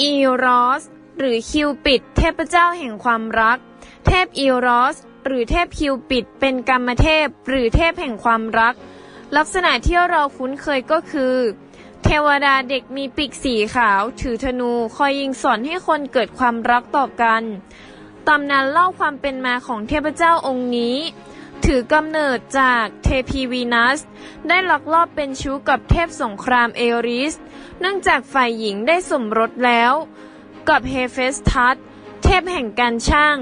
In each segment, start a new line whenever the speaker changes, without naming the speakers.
อีรอส หรือคิวปิด เทพเจ้าแห่งความรัก เทพอีรอส หรือเทพคิวปิด เป็นกรรมเทพ หรือเทพแห่งความรัก ลักษณะที่เราคุ้นเคยก็คือ เทวดาเด็กมีปีกสีขาว ถือธนู คอยยิงสอนให้คนเกิดความรักต่อกัน ตำนานเล่าความเป็นมาของเทพเจ้าองค์นี้ ถือกำเนิดจากเทพีวีนัส ได้ลักลอบเป็นชู้กับเทพสงครามเอริส เนื่องจากฝ่ายหญิงได้สมรสแล้ว กับเฮเฟสทัสเทพแห่งการช่าง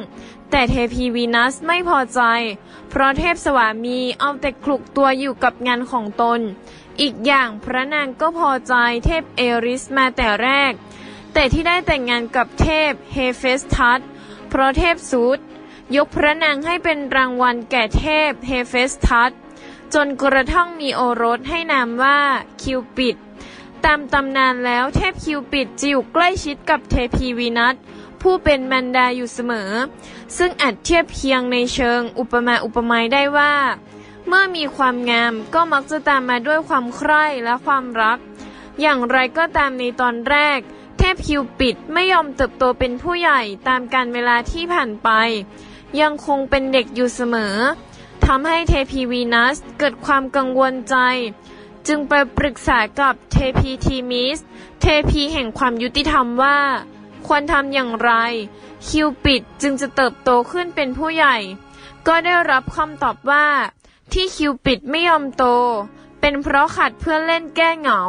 แต่เทพีวีนัสไม่พอใจ เพราะเทพสวามีเอาแต่คลุกตัวอยู่กับงานของตน อีกอย่างพระนางก็พอใจเทพเอริสมาแต่แรก แต่ที่ได้แต่งงานกับเทพเฮเฟสทัสเพราะเทพซูด ยกพระนางให้เป็นรางวัลแก่เทพเฮเฟสทัสจนกระทั่งมีโอรสให้นามว่าคิวปิด ตามตำนานแล้วเทพคิวปิดจะอยู่ใกล้ชิดกับเทพีวีนัสผู้เป็นมันดาอยู่เสมอ ซึ่งอาจเทียบเคียงในเชิงอุปมาอุปไมยได้ว่า เมื่อมีความงามก็มักจะตามมาด้วยความใคร่และความรัก อย่างไรก็ตามในตอนแรก เทพคิวปิดไม่ยอมเติบโตเป็นผู้ใหญ่ตามการเวลาที่ผ่านไป ยังคงเป็นเด็กอยู่เสมอทำให้เทพีวีนัสเกิดความกังวลใจ จึงไปปรึกษากับเทพีทีมิส เทพีแห่งความยุติธรรมว่า ควรทำอย่างไร คิวปิดจึงจะเติบโตขึ้นเป็นผู้ใหญ่ ก็ได้รับคำตอบว่า ที่คิวปิดไม่ยอมโต เป็นเพราะขาดเพื่อนเล่นแก้เหงา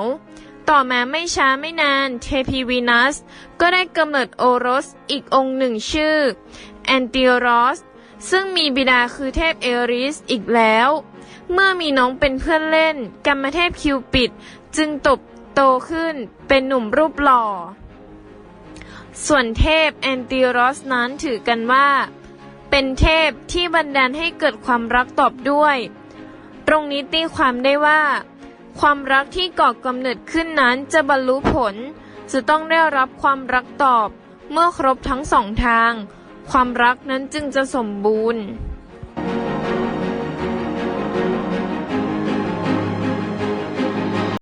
ต่อมาไม่ช้าไม่นานเทพีวีนัส ก็ได้กำเนิดโอรสอีกองค์หนึ่งชื่อ แอนติโรสซึ่งมีบิดาคือเทพเอริสอีกแล้ว เมื่อมีน้องเป็นเพื่อนเล่น กรรมเทพคิวปิด จึงตบโตขึ้นเป็นหนุ่มรูปหล่อ ส่วนเทพแอนติโรสนั้นถือกันว่า เป็นเทพที่บันดาลให้เกิดความรักตอบด้วย ตรงนี้ตีความได้ว่า ความรักที่ก่อกำเนิดขึ้นนั้นจะบรรลุผล จะต้องได้รับความรักตอบเมื่อครบทั้งสองทาง ความรักนั้นจึงจะสมบูรณ์